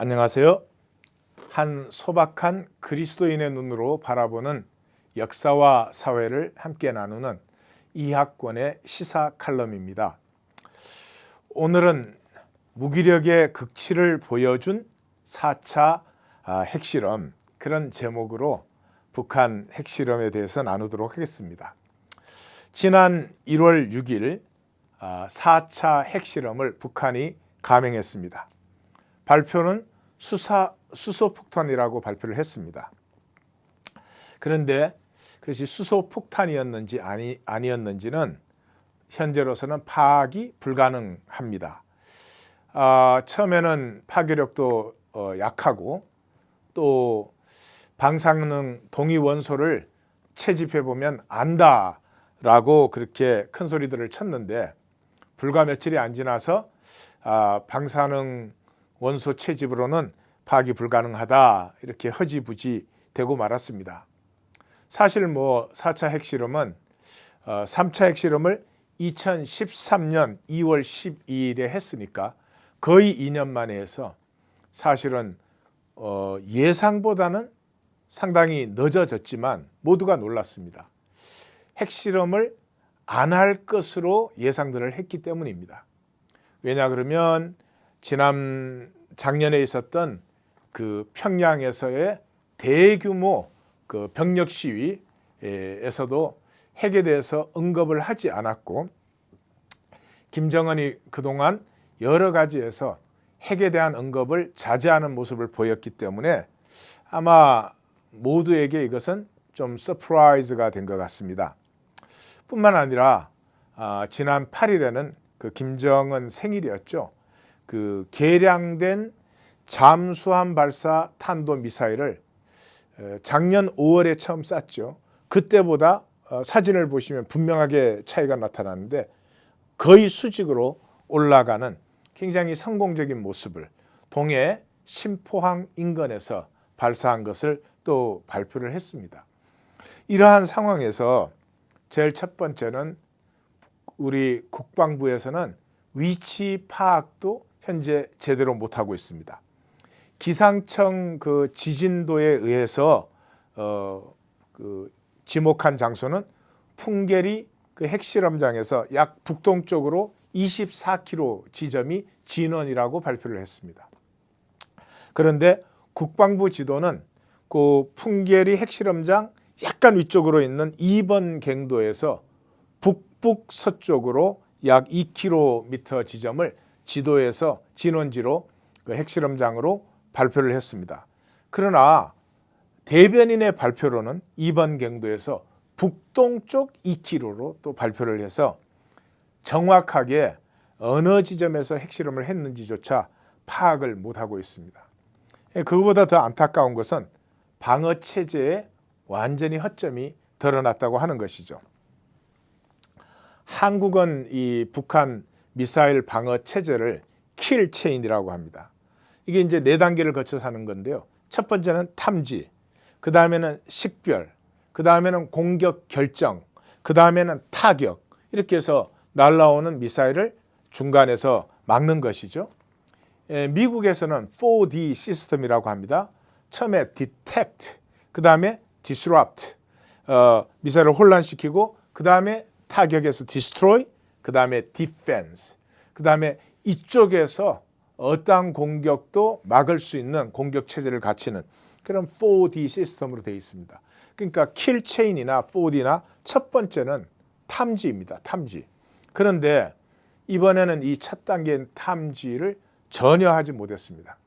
안녕하세요. 한 소박한 그리스도인의 눈으로 바라보는 역사와 사회를 함께 나누는 이학권의 시사 칼럼입니다. 오늘은 무기력의 극치를 보여준 4차 아, 핵실험 그런 제목으로 북한 핵실험에 대해서 나누도록 하겠습니다. 지난 1월 6일 4차 핵실험을 북한이 감행했습니다. 발표는 수사 수소폭탄이라고 발표를 했습니다. 그런데 그것이 수소폭탄이었는지 아니 아니었는지는 현재로서는 파악이 불가능합니다. 아, 처음에는 파괴력도 어, 약하고 또 방사능 동위 원소를 채집해 보면 안다라고 그렇게 큰 소리들을 쳤는데 불과 며칠이 안 지나서 아, 방사능 원소 채집으로는 파악이 불가능하다 이렇게 허지부지 되고 말았습니다. 사실 뭐 4차 핵실험은 어, 3차 핵실험을 2013년 2월 12일에 했으니까 거의 2년 만에 해서 사실은 어, 예상보다는 상당히 늦어졌지만 모두가 놀랐습니다. 핵실험을 안 할 것으로 예상들을 했기 때문입니다. 왜냐 그러면 지난 작년에 있었던 그 평양에서의 대규모 그 병력 시위에서도 핵에 대해서 언급을 하지 않았고 김정은이 그동안 여러 가지에서 핵에 대한 언급을 자제하는 모습을 보였기 때문에 아마 모두에게 이것은 좀 서프라이즈가 된 것 같습니다. 뿐만 아니라 아, 지난 8일에는 그 김정은 생일이었죠. 그 개량된 잠수함 발사 탄도 미사일을 작년 5월에 처음 쐈죠. 그때보다 어, 사진을 보시면 분명하게 차이가 나타나는데 거의 수직으로 올라가는 굉장히 성공적인 모습을 동해 심포항 인근에서 발사한 것을 또 발표를 했습니다. 이러한 상황에서 제일 첫 번째는 우리 국방부에서는 위치 파악도 현재 제대로 못하고 있습니다. 기상청 그 지진도에 의해서 어 그 지목한 장소는 풍계리 그 핵실험장에서 약 북동쪽으로 24km 지점이 진원이라고 발표를 했습니다. 그런데 국방부 지도는 그 풍계리 핵실험장 약간 위쪽으로 있는 2번 갱도에서 북북 서쪽으로 약 2km 지점을 지도에서 진원지로 그 핵실험장으로 발표를 했습니다. 그러나 대변인의 발표로는 2번 갱도에서 북동쪽 2km로 또 발표를 해서 정확하게 어느 지점에서 핵실험을 했는지조차 파악을 못하고 있습니다. 그것보다 더 안타까운 것은 방어 체제에 완전히 허점이 드러났다고 하는 것이죠. 한국은 이 북한 미사일 방어 체제를 킬 체인이라고 합니다. 이게 이제 네 단계를 거쳐서 하는 건데요. 첫 번째는 탐지, 그 다음에는 식별, 그 다음에는 공격 결정, 그 다음에는 타격 이렇게 해서 날라오는 미사일을 중간에서 막는 것이죠. 예, 미국에서는 4D 시스템이라고 합니다. 처음에 detect, 그 다음에 disrupt, 어, 미사일을 혼란시키고 그 다음에 타격에서 destroy, 그 다음에 defense, 그 다음에 이쪽에서 어떠한 공격도 막을 수 있는 공격 체제를 갖추는 그런 4D 시스템으로 되어 있습니다. 그러니까 킬 체인이나 4D나 첫 번째는 탐지입니다. 탐지. 그런데 이번에는 이 첫 단계인 탐지를 전혀 하지 못했습니다.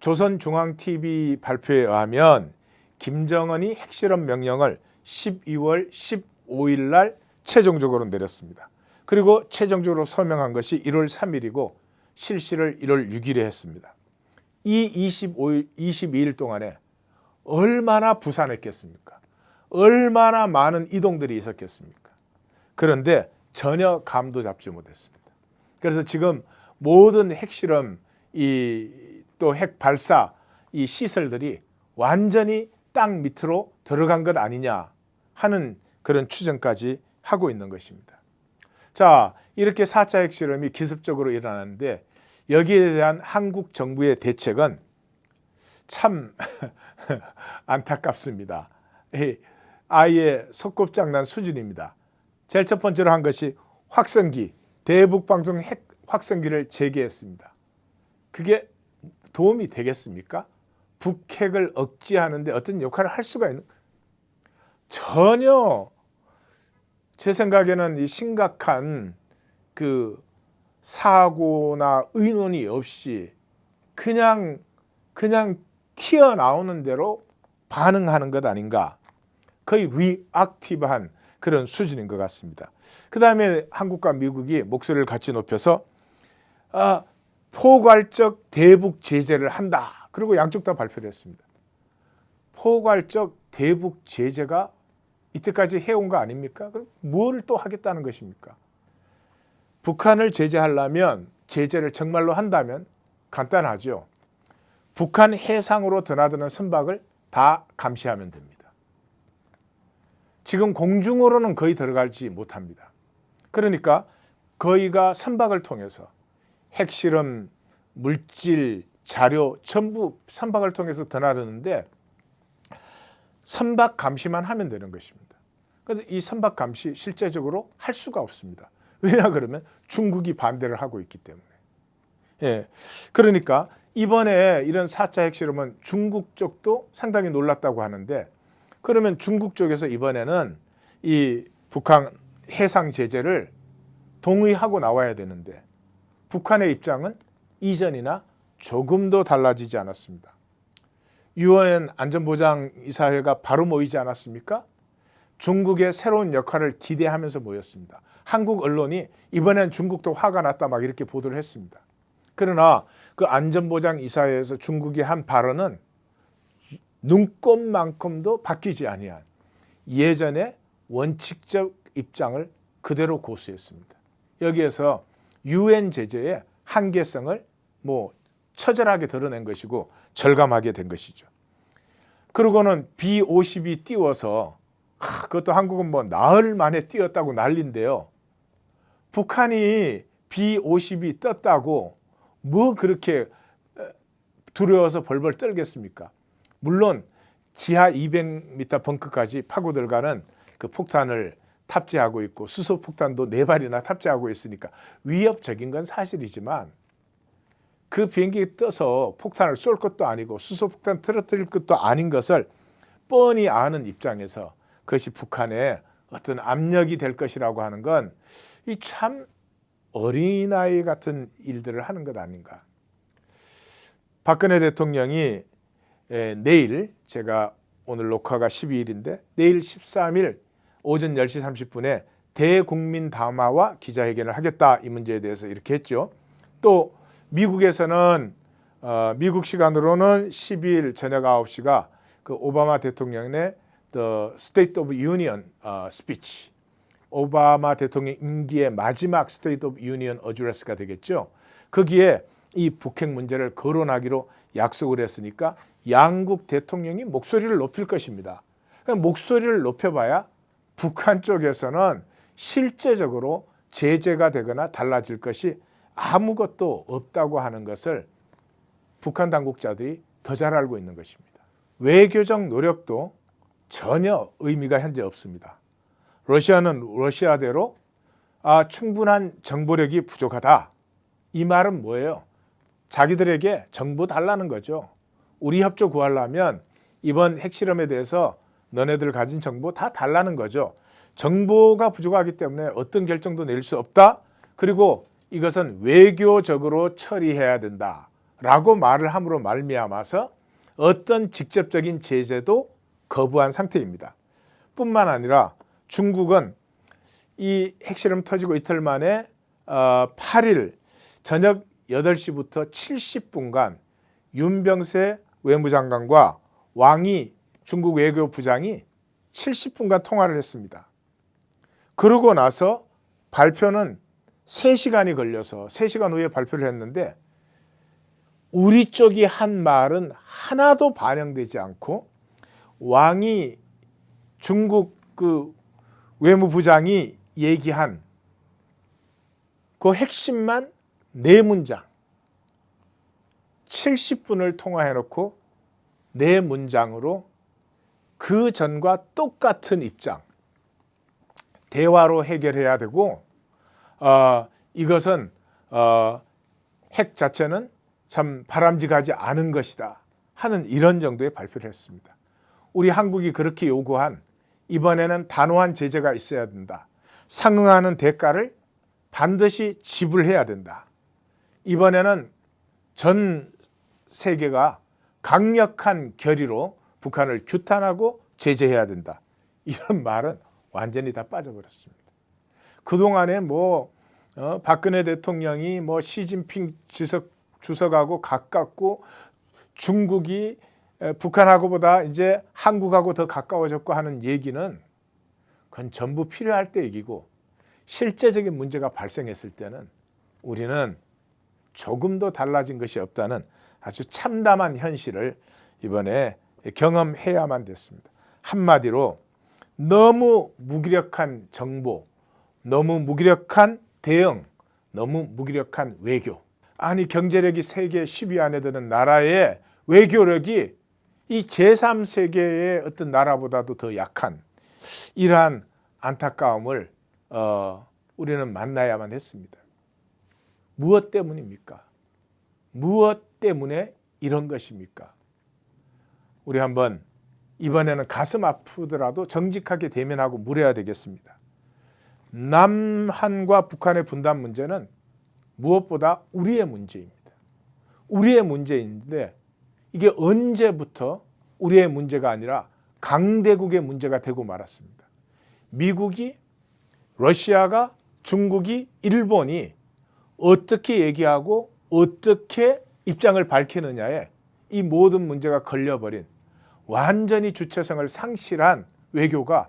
조선중앙TV 발표에 의하면 김정은이 핵실험 명령을 12월 15일 날 최종적으로 내렸습니다. 그리고 최종적으로 서명한 것이 1월 3일이고 실시를 1월 6일에 했습니다. 이 25일, 22일 동안에 얼마나 부산했겠습니까? 얼마나 많은 이동들이 있었겠습니까? 그런데 전혀 감도 잡지 못했습니다. 그래서 지금 모든 핵실험 이 또 핵 발사 이 시설들이 완전히 땅 밑으로 들어간 것 아니냐 하는 그런 추정까지 하고 있는 것입니다. 자, 이렇게 4차 핵실험이 기습적으로 일어났는데 여기에 대한 한국 정부의 대책은 참 안타깝습니다. 이 아예 소꿉장난 수준입니다. 제일 첫 번째로 한 것이 확성기, 대북방송 핵 확성기를 재개했습니다. 그게 도움이 되겠습니까? 북핵을 억제하는데 어떤 역할을 할 수가 있는 전혀 제 생각에는 이 심각한 그 사고나 의논이 없이 그냥 그냥 튀어나오는 대로 반응하는 것 아닌가 거의 리악티브한 그런 수준인 것 같습니다. 그 다음에 한국과 미국이 목소리를 같이 높여서 아, 포괄적 대북 제재를 한다. 그리고 양쪽 다 발표를 했습니다. 포괄적 대북 제재가 이때까지 해온 거 아닙니까? 그럼 뭘 또 하겠다는 것입니까? 북한을 제재하려면 제재를 정말로 한다면 간단하죠. 북한 해상으로 드나드는 선박을 다 감시하면 됩니다. 지금 공중으로는 거의 들어갈지 못합니다. 그러니까 거의가 선박을 통해서 핵실험, 물질, 자료 전부 선박을 통해서 드나드는데 선박 감시만 하면 되는 것입니다. 그런데 이 선박 감시 실제적으로 할 수가 없습니다. 왜냐 그러면 중국이 반대를 하고 있기 때문에. 예. 그러니까 이번에 이런 4차 핵실험은 중국 쪽도 상당히 놀랐다고 하는데 그러면 중국 쪽에서 이번에는 이 북한 해상 제재를 동의하고 나와야 되는데 북한의 입장은 이전이나 조금도 달라지지 않았습니다. 유엔 안전보장이사회가 바로 모이지 않았습니까? 중국의 새로운 역할을 기대하면서 모였습니다. 한국 언론이 이번엔 중국도 화가 났다 막 이렇게 보도를 했습니다. 그러나 그 안전보장이사회에서 중국이 한 발언은 눈꼽만큼도 바뀌지 아니한 예전의 원칙적 입장을 그대로 고수했습니다. 여기에서 유엔 제재의 한계성을 뭐 처절하게 드러낸 것이고 절감하게 된 것이죠. 그러고는 B-50이 띄워서 하, 그것도 한국은 뭐 나흘 만에 띄었다고 난리인데요. 북한이 B-50이 떴다고 뭐 그렇게 두려워서 벌벌 떨겠습니까? 물론 지하 200m 벙커까지 파고 들어가는 그 폭탄을 탑재하고 있고 수소 폭탄도 네 발이나 탑재하고 있으니까 위협적인 건 사실이지만 그 비행기 떠서 폭탄을 쏠 것도 아니고 수소 폭탄 틀어뜨릴 것도 아닌 것을 뻔히 아는 입장에서 그것이 북한의 어떤 압력이 될 것이라고 하는 건 이 참 어린아이 같은 일들을 하는 것 아닌가. 박근혜 대통령이 에, 내일 제가 오늘 녹화가 12일인데 내일 13일 오전 10시 30분에 대국민 담화와 기자회견을 하겠다 이 문제에 대해서 이렇게 했죠. 또 미국에서는 어, 미국 시간으로는 12일 저녁 9시가 그 오바마 대통령의 The State of Union 어, 스피치 오바마 대통령 임기의 마지막 State of Union 어드레스가 되겠죠. 거기에 이 북핵 문제를 거론하기로 약속을 했으니까 양국 대통령이 목소리를 높일 것입니다. 목소리를 높여봐야 북한 쪽에서는 실제적으로 제재가 되거나 달라질 것이 아무것도 없다고 하는 것을 북한 당국자들이 더 잘 알고 있는 것입니다. 외교적 노력도 전혀 의미가 현재 없습니다. 러시아는 러시아대로 아, 충분한 정보력이 부족하다. 이 말은 뭐예요? 자기들에게 정보 달라는 거죠. 우리 협조 구하려면 이번 핵실험에 대해서 너네들 가진 정보 다 달라는 거죠. 정보가 부족하기 때문에 어떤 결정도 낼 수 없다. 그리고 이것은 외교적으로 처리해야 된다 라고 말을 함으로 말미암아서 어떤 직접적인 제재도 거부한 상태입니다. 뿐만 아니라 중국은 이 핵실험 터지고 이틀 만에 8일 어, 저녁 8시부터 70분간 윤병세 외무장관과 왕이 중국 외교부장이 70분간 통화를 했습니다. 그러고 나서 발표는 3시간이 걸려서 3시간 후에 발표를 했는데 우리 쪽이 한 말은 하나도 반영되지 않고 왕이 중국 그 외무부장이 얘기한 그 핵심만 네 문장 70분을 통화해 놓고 네 문장으로 그 전과 똑같은 입장 대화로 해결해야 되고 어, 이것은 어, 핵 자체는 참 바람직하지 않은 것이다 하는 이런 정도의 발표를 했습니다. 우리 한국이 그렇게 요구한 이번에는 단호한 제재가 있어야 된다. 상응하는 대가를 반드시 지불해야 된다. 이번에는 전 세계가 강력한 결의로 북한을 규탄하고 제재해야 된다. 이런 말은 완전히 다 빠져버렸습니다. 그동안에 뭐 어, 박근혜 대통령이 뭐 시진핑 주석, 주석하고 가깝고 중국이 에, 북한하고보다 이제 한국하고 더 가까워졌고 하는 얘기는 그건 전부 필요할 때 얘기고 실제적인 문제가 발생했을 때는 우리는 조금도 달라진 것이 없다는 아주 참담한 현실을 이번에 경험해야만 됐습니다. 한마디로 너무 무기력한 정보, 너무 무기력한 대응, 너무 무기력한 외교. 아니 경제력이 세계 10위 안에 드는 나라의 외교력이 이 제3세계의 어떤 나라보다도 더 약한 이러한 안타까움을 어, 우리는 만나야만 했습니다. 무엇 때문입니까? 무엇 때문에 이런 것입니까? 우리 한번 이번에는 가슴 아프더라도 정직하게 대면하고 물어야 되겠습니다. 남한과 북한의 분단 문제는 무엇보다 우리의 문제입니다. 우리의 문제인데 이게 언제부터 우리의 문제가 아니라 강대국의 문제가 되고 말았습니다. 미국이 러시아가 중국이 일본이 어떻게 얘기하고 어떻게 입장을 밝히느냐에 이 모든 문제가 걸려버린 완전히 주체성을 상실한 외교가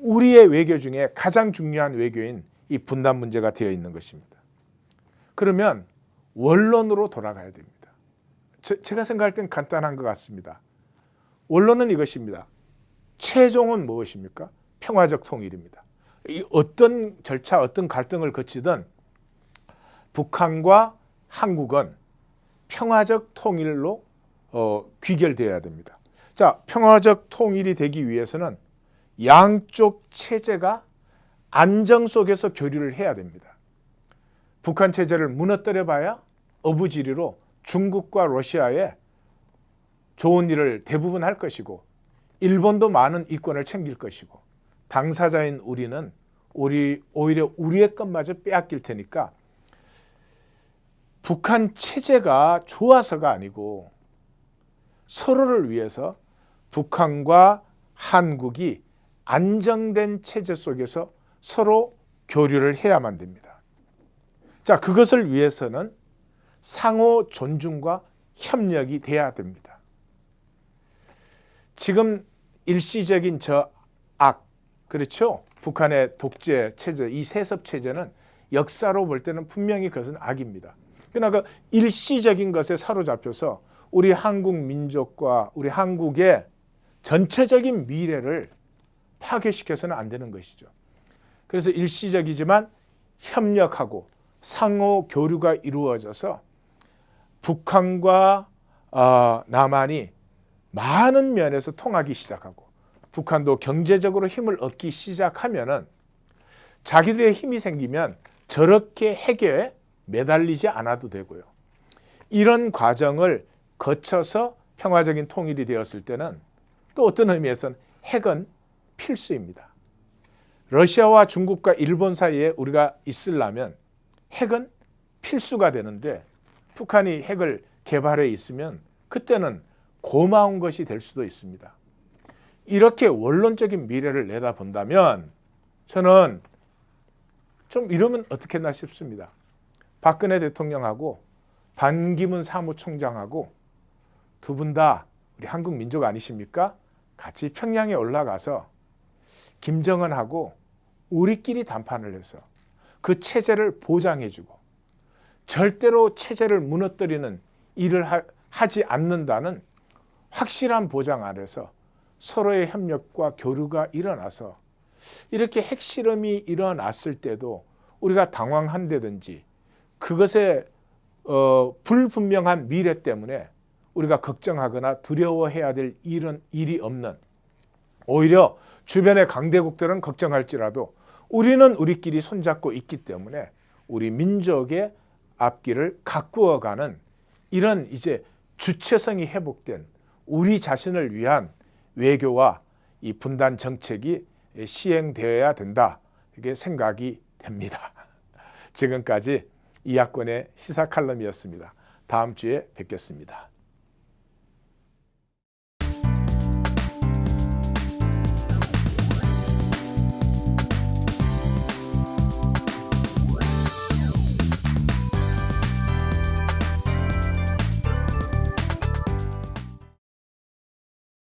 우리의 외교 중에 가장 중요한 외교인 이 분단 문제가 되어 있는 것입니다. 그러면 원론으로 돌아가야 됩니다. 제, 제가 생각할 땐 간단한 것 같습니다. 원론은 이것입니다. 최종은 무엇입니까? 평화적 통일입니다. 이 어떤 절차, 어떤 갈등을 거치든 북한과 한국은 평화적 통일로 어, 귀결되어야 됩니다. 자, 평화적 통일이 되기 위해서는 양쪽 체제가 안정 속에서 교류를 해야 됩니다. 북한 체제를 무너뜨려 봐야 어부지리로 중국과 러시아에 좋은 일을 대부분 할 것이고 일본도 많은 이권을 챙길 것이고 당사자인 우리는 우리 오히려 우리의 것마저 빼앗길 테니까 북한 체제가 좋아서가 아니고 서로를 위해서 북한과 한국이 안정된 체제 속에서 서로 교류를 해야만 됩니다. 자, 그것을 위해서는 상호 존중과 협력이 돼야 됩니다. 지금 일시적인 저 악, 그렇죠? 북한의 독재 체제, 이 세습 체제는 역사로 볼 때는 분명히 그것은 악입니다. 그러나 그 일시적인 것에 사로잡혀서 우리 한국 민족과 우리 한국의 전체적인 미래를 파괴시켜서는 안 되는 것이죠. 그래서 일시적이지만 협력하고 상호 교류가 이루어져서 북한과 어, 남한이 많은 면에서 통하기 시작하고 북한도 경제적으로 힘을 얻기 시작하면은 자기들의 힘이 생기면 저렇게 핵에 매달리지 않아도 되고요. 이런 과정을 거쳐서 평화적인 통일이 되었을 때는 또 어떤 의미에서는 핵은 필수입니다. 러시아와 중국과 일본 사이에 우리가 있으려면 핵은 필수가 되는데 북한이 핵을 개발해 있으면 그때는 고마운 것이 될 수도 있습니다. 이렇게 원론적인 미래를 내다본다면 저는 좀 이러면 어떻겠나 싶습니다. 박근혜 대통령하고 반기문 사무총장하고 두 분 다 우리 한국 민족 아니십니까? 같이 평양에 올라가서 김정은하고 우리끼리談판을 해서 그 체제를 보장해주고 절대로 체제를 무너뜨리는 일을 하, 지 않는다는 확실한 보장 아래서 서로의 협력과 교류가 일어나서 이렇게 핵실험이 일어났을 때도 우리가 당황한다든지 그것에 어, 불분명한 미래 때문에 우리가 걱정하거나 두려워해야 될 일은 일이 없는 오히려 주변의 강대국들은 걱정할지라도 우리는 우리끼리 손잡고 있기 때문에 우리 민족의 앞길을 가꾸어가는 이런 이제 주체성이 회복된 우리 자신을 위한 외교와 이 분단 정책이 시행되어야 된다. 이게 생각이 됩니다. 지금까지 이학권의 시사 칼럼이었습니다. 다음 주에 뵙겠습니다.